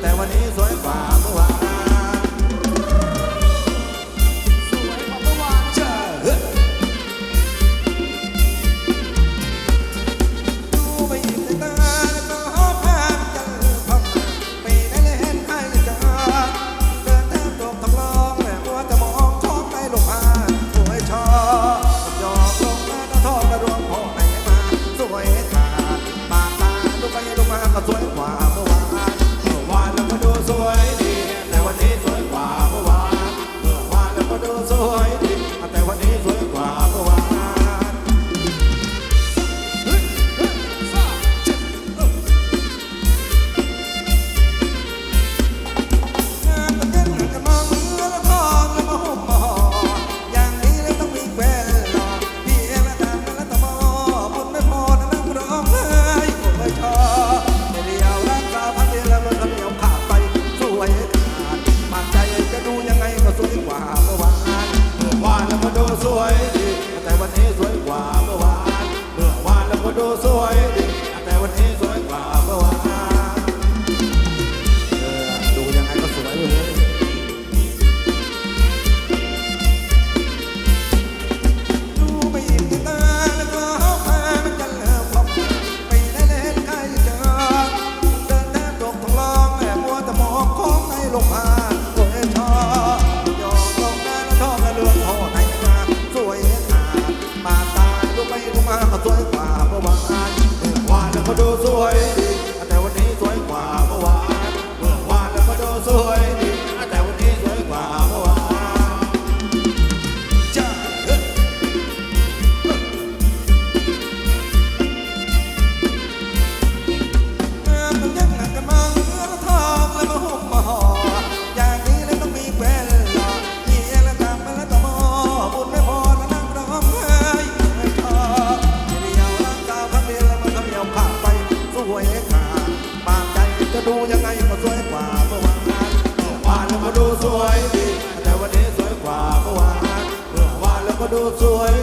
แต่วันนี้สวยกว่า wow. 哥做海 ดูยังไงก็สวยกว่าเมื่อวานเมื่อวานแล้วก็ดูสวยดีแต่วันนี้สวยกว่าเมื่อวานเมื่อวานแล้วก็ดูสวย